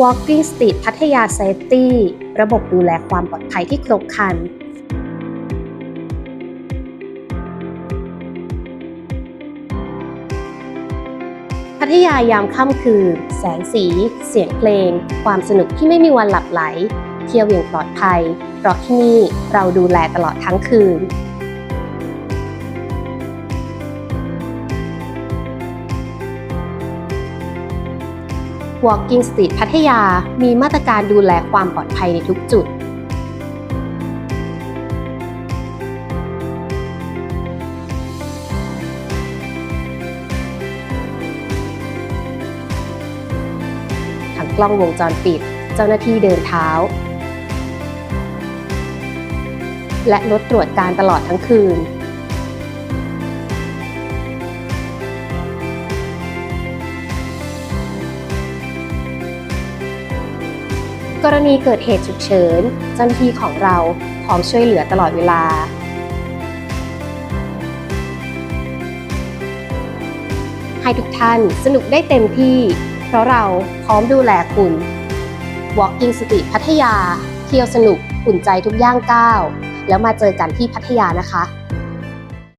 Walking Street พัทยา Safety ระบบดูแลความปลอดภัยที่ครบครัน พัทยายามค่ำคืน แสงสี เสียงเพลง ความสนุกที่ไม่มีวันหลับไหล เที่ยวอย่างปลอดภัย เพราะที่นี่เราดูแลตลอดทั้งคืน Walking Street พัทยา มีมาตรการดูแลความปลอดภัยในทุกจุด ทั้งกล้องวงจรปิด เจ้าหน้าที่เดินเท้า และรถตรวจการตลอดทั้งคืน กรณีเกิดเหตุฉุกเฉิน เจ้าหน้าที่ของเราพร้อมช่วยเหลือตลอดเวลา ให้ทุกท่านสนุกได้เต็มที่ เพราะเราพร้อมดูแลคุณ Walking Street พัทยา เที่ยวสนุกอุ่นใจทุกย่างก้าว แล้วมาเจอกันที่พัทยานะคะ